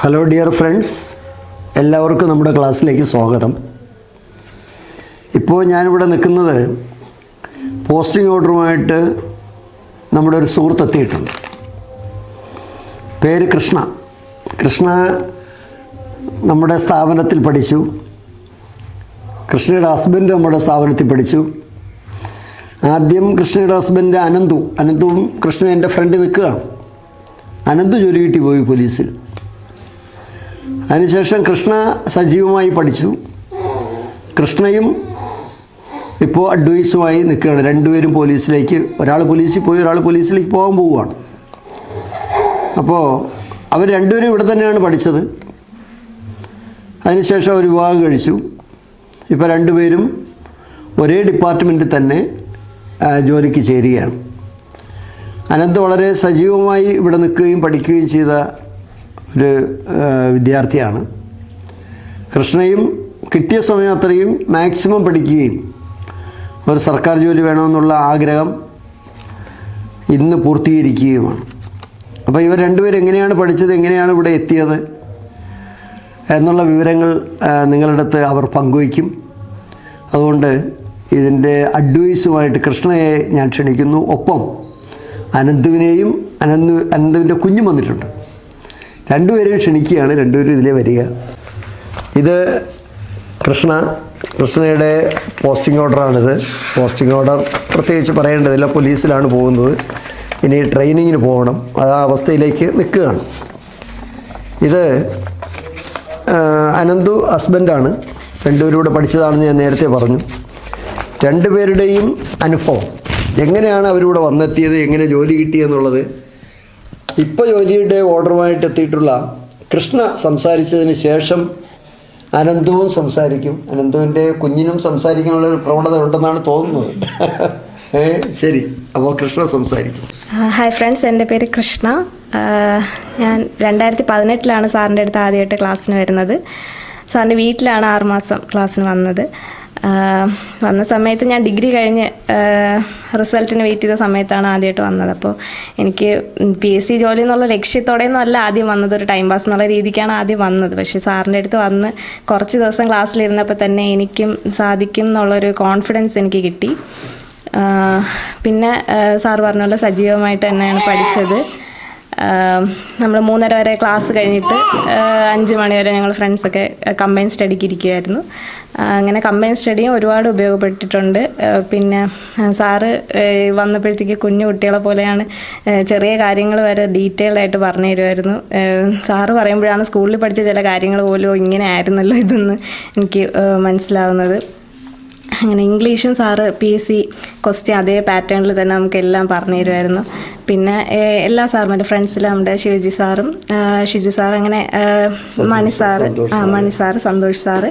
Hello dear friends എല്ലാവർക്കും നമ്മുടെ ക്ലാസ്സിലേക്ക് സ്വാഗതം. ഇപ്പോൾ ഞാനിവിടെ നിൽക്കുന്നത് പോസ്റ്റിംഗ് ഓർഡറുമായിട്ട് നമ്മുടെ ഒരു സുഹൃത്ത് എത്തിയിട്ടുണ്ട്. പേര് കൃഷ്ണ. കൃഷ്ണ നമ്മുടെ സ്ഥാപനത്തിൽ പഠിച്ചു. കൃഷ്ണയുടെ ഹസ്ബൻഡ് നമ്മുടെ സ്ഥാപനത്തിൽ പഠിച്ചു. ആദ്യം കൃഷ്ണയുടെ ഹസ്ബൻഡ് അനന്തു. അനന്തുവും കൃഷ്ണ എന്റെ ഫ്രണ്ട് നിൽക്കുകയാണ്. അനന്തു ജോലി കിട്ടി പോയി പോലീസിൽ. അതിനുശേഷം കൃഷ്ണ സജീവമായി പഠിച്ചു. കൃഷ്ണയും ഇപ്പോൾ അഡ്വൈസുമായി നിൽക്കുകയാണ്. രണ്ടുപേരും പോലീസിലേക്ക് ഒരാൾ പോലീസിൽ പോയി ഒരാൾ പോലീസിലേക്ക് പോകാൻ പോവുകയാണ്. അപ്പോൾ അവർ രണ്ടുപേരും ഇവിടെ തന്നെയാണ് പഠിച്ചത്. അതിനുശേഷം അവർ വിവാഹം കഴിച്ചു. ഇപ്പോൾ രണ്ടുപേരും ഒരേ ഡിപ്പാർട്ട്മെന്റിൽ തന്നെ ജോലിക്ക് ചേരുകയാണ്. അനന്ത് വളരെ സജീവമായി ഇവിടെ നിൽക്കുകയും പഠിക്കുകയും ചെയ്ത ഒരു വിദ്യാർത്ഥിയാണ്. കൃഷ്ണയും കിട്ടിയ സമയം അത്രയും മാക്സിമം പഠിക്കുകയും ഒരു സർക്കാർ ജോലി വേണമെന്നുള്ള ആഗ്രഹം ഇന്ന് പൂർത്തീകരിക്കുകയുമാണ്. അപ്പോൾ ഇവർ രണ്ടുപേരും എങ്ങനെയാണ് പഠിച്ചത് എങ്ങനെയാണ് ഇവിടെ എത്തിയത് എന്നുള്ള വിവരങ്ങൾ നിങ്ങളുടെ അടുത്ത് അവർ പങ്കുവയ്ക്കും. അതുകൊണ്ട് ഇതിന്റെ അഡ്വൈസുമായിട്ട് കൃഷ്ണയെ ഞാൻ ക്ഷണിക്കുന്നു. ഒപ്പം അനന്തുവിനെയും അനന്തു അനന്തുവിന്റെ കുഞ്ഞും വന്നിട്ടുണ്ട്. രണ്ടുപേരെയും ക്ഷണിക്കുകയാണ് രണ്ടുപേരും ഇതിലേ വരിക. ഇത് കൃഷ്ണ കൃഷ്ണയുടെ പോസ്റ്റിംഗ് ഓർഡറാണിത്. പോസ്റ്റിംഗ് ഓർഡർ പ്രത്യേകിച്ച് പറയേണ്ടതില്ല പോലീസിലാണ് പോകുന്നത്. ഇനി ട്രെയിനിങ്ങിന് പോകണം അത് ആ അവസ്ഥയിലേക്ക് നിൽക്കുകയാണ്. ഇത് അനന്തു ഹസ്ബൻഡാണ്. രണ്ടുപേരും കൂടെ പഠിച്ചതാണെന്ന് ഞാൻ നേരത്തെ പറഞ്ഞു. രണ്ടുപേരുടെയും അനുഭവം എങ്ങനെയാണ് അവരിവിടെ വന്നെത്തിയത് എങ്ങനെ ജോലി കിട്ടിയെന്നുള്ളത് ഇപ്പോൾ ജോലിയുടെ ഓർഡറുമായിട്ട് എത്തിയിട്ടുള്ള കൃഷ്ണ സംസാരിച്ചതിന് ശേഷം അനന്തവും സംസാരിക്കും. അനന്തുവിന്റെ കുഞ്ഞിനും സംസാരിക്കാനുള്ള ഒരു പ്രവണത ഉണ്ടെന്നാണ് തോന്നുന്നത്. ശരി. അപ്പോൾ കൃഷ്ണ സംസാരിക്കും. Hi friends. എന്റെ പേര് കൃഷ്ണ. ഞാൻ രണ്ടായിരത്തി പതിനെട്ടിലാണ് സാറിന്റെ അടുത്ത് ആദ്യമായിട്ട് ക്ലാസ്സിന് വരുന്നത്. സാറിന്റെ വീട്ടിലാണ് ആറുമാസം ക്ലാസ്സിന് വന്നത്. വന്ന സമയത്ത് ഞാൻ ഡിഗ്രി കഴിഞ്ഞ് റിസൾട്ടിന് വെയിറ്റ് ചെയ്ത സമയത്താണ് ആദ്യമായിട്ട് വന്നത്. അപ്പോൾ എനിക്ക് പി എസ് സി ജോലി എന്നുള്ള ലക്ഷ്യത്തോടെയൊന്നും അല്ല ആദ്യം വന്നത്. ഒരു ടൈം പാസ് എന്നുള്ള രീതിക്കാണ് ആദ്യം വന്നത്. പക്ഷേ സാറിന്റെ അടുത്ത് വന്ന് കുറച്ച് ദിവസം ക്ലാസ്സിലിരുന്നപ്പോൾ തന്നെ എനിക്കും സാധിക്കും എന്നുള്ളൊരു കോൺഫിഡൻസ് എനിക്ക് കിട്ടി. പിന്നെ സാർ പറഞ്ഞ പോലെ സജീവമായിട്ട് തന്നെയാണ് പഠിച്ചത്. നമ്മൾ മൂന്നര വരെ ക്ലാസ് കഴിഞ്ഞിട്ട് അഞ്ച് മണി വരെ ഞങ്ങൾ ഫ്രണ്ട്സൊക്കെ കമ്പൈൻ സ്റ്റഡിക്ക് ഇരിക്കുമായിരുന്നു അങ്ങനെ കമ്പൈൻ സ്റ്റഡിയും ഒരുപാട് ഉപയോഗപ്പെട്ടിട്ടുണ്ട്. പിന്നെ സാറ് വന്നപ്പോഴത്തേക്ക് കുഞ്ഞു കുട്ടികളെ പോലെയാണ് ചെറിയ കാര്യങ്ങൾ വരെ ഡീറ്റെയിൽഡ് ആയിട്ട് പറഞ്ഞു തരുമായിരുന്നു സാറ് പറയുമ്പോഴാണ് സ്കൂളിൽ പഠിച്ച ചില കാര്യങ്ങൾ പോലും ഇങ്ങനെ ആയിരുന്നല്ലോ ഇതെന്ന് എനിക്ക് മനസ്സിലാവുന്നത്. അങ്ങനെ ഇംഗ്ലീഷും sir P S C question അതേ പാറ്റേണിൽ തന്നെ നമുക്ക് എല്ലാം പറഞ്ഞു തരുമായിരുന്നു പിന്നെ എല്ലാ എല്ലാ എന്റെ ഫ്രണ്ട്സിലും നമ്മുടെ ശിവജി സാറും ഷിജു സാർ അങ്ങനെ മണി സാറ് ആ മണി സാറ് സന്തോഷ് സാറ്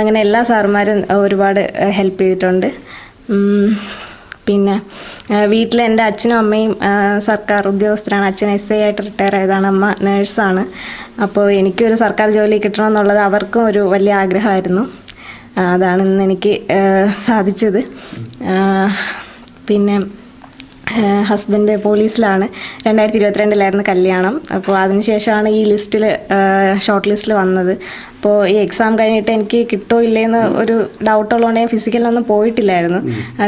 അങ്ങനെ എല്ലാ സാറുമാരും ഒരുപാട് ഹെൽപ്പ് ചെയ്തിട്ടുണ്ട്. പിന്നെ വീട്ടിൽ എന്റെ അച്ഛനും അമ്മയും സർക്കാർ ഉദ്യോഗസ്ഥരാണ്. അച്ഛൻ എസ് ഐ ആയിട്ട് റിട്ടയർ ആയതാണ്. അമ്മ നേഴ്സാണ്. അപ്പോൾ എനിക്കൊരു സർക്കാർ ജോലി കിട്ടണമെന്നുള്ളത് അവർക്കും ഒരു വലിയ ആഗ്രഹമായിരുന്നു. അതാണ് ഇന്ന് എനിക്ക് സാധിച്ചത്. പിന്നെ ഹസ്ബൻഡ് പോലീസിലാണ്. രണ്ടായിരത്തി ഇരുപത്തിരണ്ടിലായിരുന്നു കല്യാണം. അപ്പോൾ അതിനുശേഷമാണ് ഈ ലിസ്റ്റിൽ ഷോർട്ട് ലിസ്റ്റിൽ വന്നത്. അപ്പോൾ ഈ എക്സാം കഴിഞ്ഞിട്ട് എനിക്ക് കിട്ടോ ഇല്ലേന്ന് ഒരു ഡൗട്ട് ഉള്ളതുകൊണ്ട് ഞാൻ ഫിസിക്കലിനൊന്നും പോയിട്ടില്ലായിരുന്നു.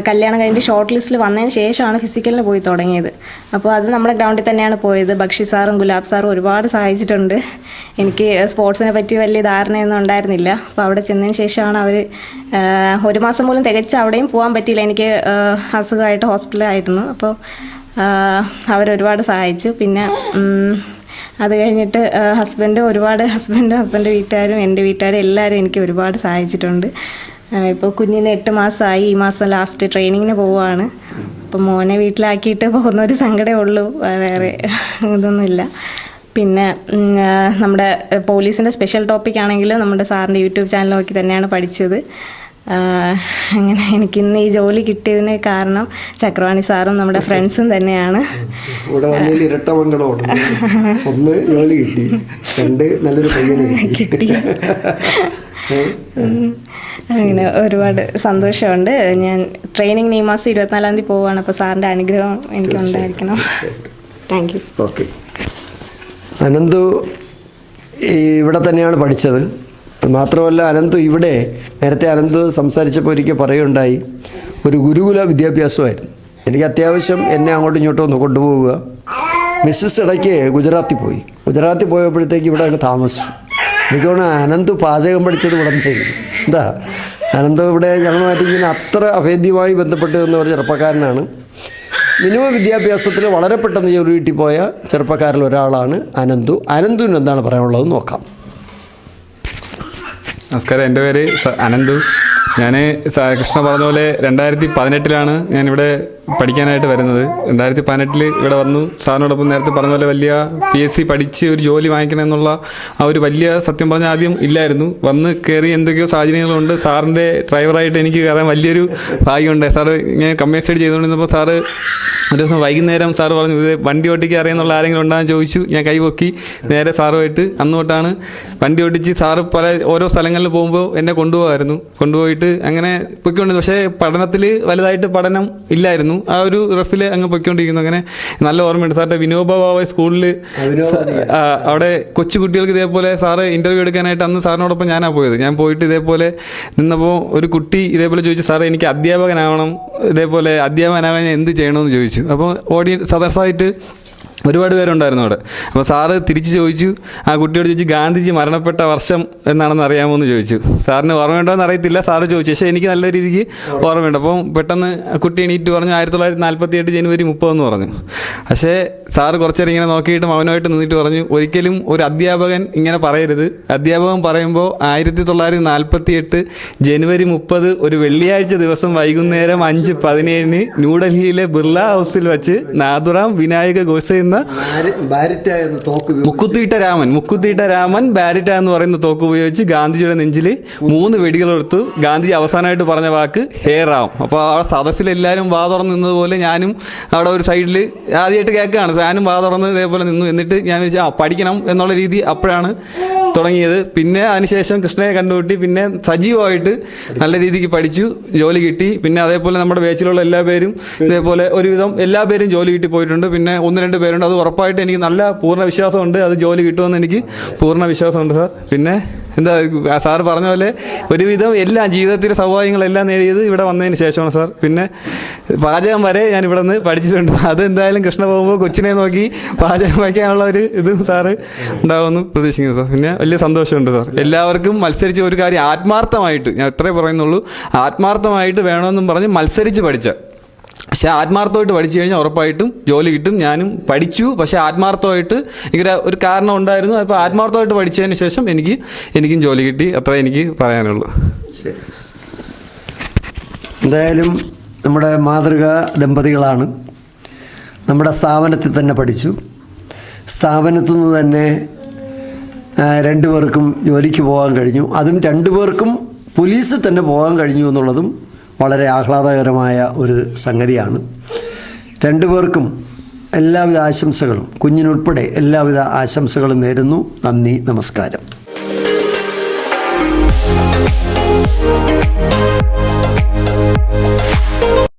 കല്യാണം കഴിഞ്ഞിട്ട് ഷോർട്ട് ലിസ്റ്റിൽ വന്നതിന് ശേഷമാണ് ഫിസിക്കലിന് പോയി തുടങ്ങിയത്. അപ്പോൾ അത് നമ്മുടെ ഗ്രൗണ്ടിൽ തന്നെയാണ് പോയത്. ബക്ഷി സാറും ഗുലാബ് സാറും ഒരുപാട് സഹായിച്ചിട്ടുണ്ട്. എനിക്ക് സ്പോർട്സിനെ പറ്റി വലിയ ധാരണയൊന്നും ഉണ്ടായിരുന്നില്ല. അപ്പോൾ അവിടെ ചെന്നതിന് ശേഷമാണ് അവർ ഒരു മാസം പോലും തികച്ച് അവിടെയും പോകാൻ പറ്റിയില്ല. എനിക്ക് അസുഖമായിട്ട് ഹോസ്പിറ്റലായിരുന്നു അപ്പോൾ അവരൊരുപാട് സഹായിച്ചു. പിന്നെ അത് കഴിഞ്ഞിട്ട് ഹസ്ബൻഡ് ഒരുപാട് ഹസ്ബൻഡ് ഹസ്ബൻഡ് വീട്ടുകാരും എന്റെ വീട്ടുകാരും എല്ലാവരും എനിക്ക് ഒരുപാട് സഹായിച്ചിട്ടുണ്ട്. ഇപ്പോൾ കുഞ്ഞിന് എട്ട് മാസമായി ഈ മാസം ലാസ്റ്റ് ട്രെയിനിങ്ങിന് പോവുകയാണ് അപ്പോൾ മോനെ വീട്ടിലാക്കിയിട്ട് പോകുന്ന ഒരു സങ്കടമേ ഉള്ളൂ വേറെ ഇതൊന്നുമില്ല. പിന്നെ നമ്മുടെ പോലീസിന്റെ സ്പെഷ്യൽ ടോപ്പിക് ആണെങ്കിലും നമ്മുടെ സാറിന്റെ യൂട്യൂബ് ചാനൽ നോക്കി തന്നെയാണ് പഠിച്ചത്. ആ, എനിക്ക് ഇന്ന് ഈ ജോലി കിട്ടിയതിന് കാരണം ചക്രവാണി സാറും നമ്മുടെ ഫ്രണ്ട്സും തന്നെയാണ്. ഇവിടെ വന്നതിൽ ഇരട്ട മംഗളമുണ്ട് ഒന്ന് ജോലി കിട്ടി. രണ്ട് നല്ലൊരു പയ്യനെ കിട്ടി. അങ്ങനെ ഒരുപാട് സന്തോഷമുണ്ട്. ഞാൻ ട്രെയിനിങ് ഈ മാസം ഇരുപത്തിനാലാം തീയതി പോവുകയാണ്. അപ്പോൾ സാറിന്റെ അനുഗ്രഹം എനിക്ക് ഉണ്ടായിരിക്കണം. താങ്ക് യു ഓക്കെ അനന്തു ഇവിടെ തന്നെയാണ് പഠിച്ചത്. മാത്രമല്ല അനന്ത് ഇവിടെ നേരത്തെ അനന്ത് സംസാരിച്ചപ്പോൾ ഒരിക്കൽ പറയുണ്ടായി ഒരു ഗുരുകുല വിദ്യാഭ്യാസമായിരുന്നു. എനിക്ക് അത്യാവശ്യം എന്നെ അങ്ങോട്ടും ഇങ്ങോട്ടും ഒന്ന് കൊണ്ടുപോവുക. മിസ്സസ് ഇടയ്ക്ക് ഗുജറാത്തിൽ പോയി. ഗുജറാത്തിൽ പോയപ്പോഴത്തേക്ക് ഇവിടെ അങ്ങ് താമസിച്ചു. എനിക്ക് തോന്നുന്നു അനന്ത് പാചകം പഠിച്ചത് ഇവിടെ നിന്നായിരുന്നു എന്താ? അനന്ത് ഇവിടെ ഞങ്ങളുമായിട്ട് ഇങ്ങനെ അത്ര അഭേദ്യമായി ബന്ധപ്പെട്ട് നിന്ന ചെറുപ്പക്കാരനാണ്. മിനിമം വിദ്യാഭ്യാസത്തിൽ വളരെ പെട്ടെന്ന് ജോലി കിട്ടി പോയ ചെറുപ്പക്കാരിൽ ഒരാളാണ് അനന്തു. അനന്തുവിന് എന്താണ് പറയാനുള്ളത് നോക്കാം. നമസ്കാരം എന്റെ പേര് അനന്തു. ഞാൻ കൃഷ്ണ പറഞ്ഞ പോലെ രണ്ടായിരത്തി പതിനെട്ടിലാണ് ഞാനിവിടെ പഠിക്കാനായിട്ട് വരുന്നത്. രണ്ടായിരത്തി പതിനെട്ടിൽ ഇവിടെ വന്നു. സാറിനോടൊപ്പം നേരത്തെ പറഞ്ഞ പോലെ വലിയ പി എസ് സി പഠിച്ച് ഒരു ജോലി വാങ്ങിക്കണം എന്നുള്ള ആ ഒരു വലിയ സത്യം പറഞ്ഞ ആദ്യം ഇല്ലായിരുന്നു. വന്ന് കയറി എന്തൊക്കെയോ സാഹചര്യങ്ങളുണ്ട്. സാറിന്റെ ഡ്രൈവറായിട്ട് എനിക്ക് കയറാൻ വലിയൊരു ഭാഗ്യമുണ്ട്. സാറ് ഞാൻ സ്റ്റഡി ചെയ്തുകൊണ്ടിരുന്നപ്പോൾ സാറ് ഒരു ദിവസം വൈകുന്നേരം സാറ് പറഞ്ഞു ഇത് വണ്ടി ഓട്ടിക്കാൻ അറിയാന്നുള്ള ആരെങ്കിലും ഉണ്ടാകാൻ ചോദിച്ചു. ഞാൻ കൈപൊക്കി നേരെ സാറുമായിട്ട് അന്ന് തൊട്ടാണ് വണ്ടി ഓടിച്ച് സാറ് പല ഓരോ സ്ഥലങ്ങളിൽ പോകുമ്പോൾ എന്നെ കൊണ്ടുപോകായിരുന്നു. കൊണ്ടുപോയിട്ട് അങ്ങനെ പൊയ്ക്കൊണ്ടിരുന്നു. പക്ഷേ പഠനത്തിൽ വലുതായിട്ട് പഠനം ഇല്ലായിരുന്നു. ആ ഒരു റഫിൽ അങ്ങ് പൊയ്ക്കൊണ്ടിരിക്കുന്നു. അങ്ങനെ നല്ല ഓർമ്മയുണ്ട്. സാറിന്റെ വിനോബ ബാബ സ്കൂളിൽ അവിടെ കൊച്ചു കുട്ടികൾക്ക് ഇതേപോലെ സാറ് ഇന്റർവ്യൂ എടുക്കാനായിട്ട് അന്ന് സാറിനോടൊപ്പം ഞാനാണ് പോയത്. ഞാൻ പോയിട്ട് ഇതേപോലെ നിന്നപ്പോൾ ഒരു കുട്ടി ഇതേപോലെ ചോദിച്ചു സാറേ എനിക്ക് അധ്യാപകനാവണം. ഇതേപോലെ അധ്യാപകനാവാൻ എന്ത് ചെയ്യണമെന്ന് ചോദിച്ചു. അപ്പോൾ ഓഡിയൻസ് സദസ്സായിട്ട് ഒരുപാട് പേരുണ്ടായിരുന്നു അവിടെ. അപ്പോൾ സാറ് തിരിച്ച് ചോദിച്ചു ആ കുട്ടിയോട് ചോദിച്ചു ഗാന്ധിജി മരണപ്പെട്ട വർഷം എന്നാണെന്ന് അറിയാമോ എന്ന് ചോദിച്ചു. സാറിന് ഓർമ്മയുണ്ടോയെന്ന് അറിയത്തില്ല സാറ് ചോദിച്ചു. പക്ഷേ എനിക്ക് നല്ല രീതിക്ക് ഓർമ്മയുണ്ട് അപ്പം പെട്ടെന്ന് കുട്ടി എണീറ്റ് പറഞ്ഞു ആയിരത്തി തൊള്ളായിരത്തി നാൽപ്പത്തി എട്ട് ജനുവരി മുപ്പതെന്ന് പറഞ്ഞു. പക്ഷേ സാറ് കുറച്ചേരം ഇങ്ങനെ നോക്കിയിട്ട് മൗനമായിട്ട് നിന്നിട്ട് പറഞ്ഞു ഒരിക്കലും ഒരു അധ്യാപകൻ ഇങ്ങനെ പറയരുത്. അധ്യാപകൻ പറയുമ്പോൾ ആയിരത്തി തൊള്ളായിരത്തി നാൽപ്പത്തി എട്ട് ജനുവരി മുപ്പത് ഒരു വെള്ളിയാഴ്ച ദിവസം വൈകുന്നേരം അഞ്ച് പതിനേഴിന് ന്യൂഡൽഹിയിലെ ബിർള ഹൗസിൽ വെച്ച് നാഥുറാം വിനായക ഗോഡ്സെ എന്ന മുക്കുത്തീട്ട രാമൻ മുക്കുത്തീട്ട രാമൻ ബാരിറ്റ എന്ന് പറയുന്ന തോക്ക് ഉപയോഗിച്ച് ഗാന്ധിജിയുടെ നെഞ്ചിൽ മൂന്ന് വെടികൾ എടുത്തു ഗാന്ധിജി അവസാനമായിട്ട് പറഞ്ഞ വാക്ക് ഹേ റാം. അപ്പോൾ ആ സദസ്സിൽ എല്ലാവരും വാ തുറന്ന് നിന്നതുപോലെ ഞാനും അവിടെ ഒരു സൈഡിൽ ആദ്യമായിട്ട് കേൾക്കുകയാണ്. ഞാനും വാ തുറന്ന് ഇതേപോലെ നിന്നു. എന്നിട്ട് ഞാൻ വിചാരിച്ചു ആ പഠിക്കണം എന്നുള്ള രീതി അപ്പോഴാണ് തുടങ്ങിയത്. പിന്നെ അതിനുശേഷം കൃഷ്ണയെ കണ്ടുപിട്ടി പിന്നെ സജീവമായിട്ട് നല്ല രീതിക്ക് പഠിച്ചു ജോലി കിട്ടി. പിന്നെ അതേപോലെ നമ്മുടെ ബാച്ചിലുള്ള എല്ലാ പേരും ഇതേപോലെ ഒരുവിധം എല്ലാ പേരും ജോലി കിട്ടി പോയിട്ടുണ്ട്. പിന്നെ ഒന്ന് രണ്ട് പേരുണ്ട്. അത് ഉറപ്പായിട്ട് എനിക്ക് നല്ല പൂർണ വിശ്വാസമുണ്ട്. അത് ജോലി കിട്ടുമെന്ന് എനിക്ക് പൂർണ വിശ്വാസമുണ്ട് സാർ. പിന്നെ എന്താ സാർ പറഞ്ഞ പോലെ ഒരുവിധം എല്ലാം ജീവിതത്തിലെ സൗഭാഗ്യങ്ങളെല്ലാം നേടിയത് ഇവിടെ വന്നതിന് ശേഷമാണ് സാർ. പിന്നെ പാചകം വരെ ഞാൻ ഇവിടെ നിന്ന് പഠിച്ചിട്ടുണ്ട്. അതെന്തായാലും കൃഷ്ണ പോകുമ്പോൾ കൊച്ചിനെ നോക്കി പാചകം വയ്ക്കാനുള്ള ഒരു ഇത് സാറ് ഉണ്ടാവുമെന്ന് പ്രതീക്ഷിക്കുന്നു സാർ. പിന്നെ വലിയ സന്തോഷമുണ്ട് സാർ. എല്ലാവർക്കും മത്സരിച്ച് ഒരു കാര്യം ആത്മാർത്ഥമായിട്ട് ഞാൻ ഇത്രേ പറയുന്നുള്ളൂ ആത്മാർത്ഥമായിട്ട് വേണമെന്നും പറഞ്ഞ് മത്സരിച്ച് പഠിച്ച പക്ഷേ ആത്മാർത്ഥമായിട്ട് പഠിച്ചു കഴിഞ്ഞാൽ ഉറപ്പായിട്ടും ജോലി കിട്ടും. ഞാനും പഠിച്ചു പക്ഷേ ആത്മാർത്ഥമായിട്ട് ഇങ്ങനെ ഒരു കാരണം ഉണ്ടായിരുന്നു. അപ്പോൾ ആത്മാർത്ഥമായിട്ട് പഠിച്ചതിന് ശേഷം എനിക്ക് എനിക്കും ജോലി കിട്ടി. അത്ര എനിക്ക് പറയാനുള്ളൂ. എന്തായാലും നമ്മുടെ മാതൃക ദമ്പതികളാണ്. നമ്മുടെ സ്ഥാപനത്തിൽ തന്നെ പഠിച്ചു. സ്ഥാപനത്തു നിന്ന് തന്നെ രണ്ടുപേർക്കും ജോലിക്ക് പോകാൻ കഴിഞ്ഞു. അതും രണ്ടുപേർക്കും പോലീസിൽ തന്നെ പോകാൻ കഴിഞ്ഞു എന്നുള്ളതും വളരെ ആഹ്ലാദകരമായ ഒരു സംഗതിയാണ്. രണ്ടുപേർക്കും എല്ലാവിധ ആശംസകളും കുഞ്ഞിനുൾപ്പെടെ എല്ലാവിധ ആശംസകളും നേരുന്നു. നന്ദി നമസ്കാരം.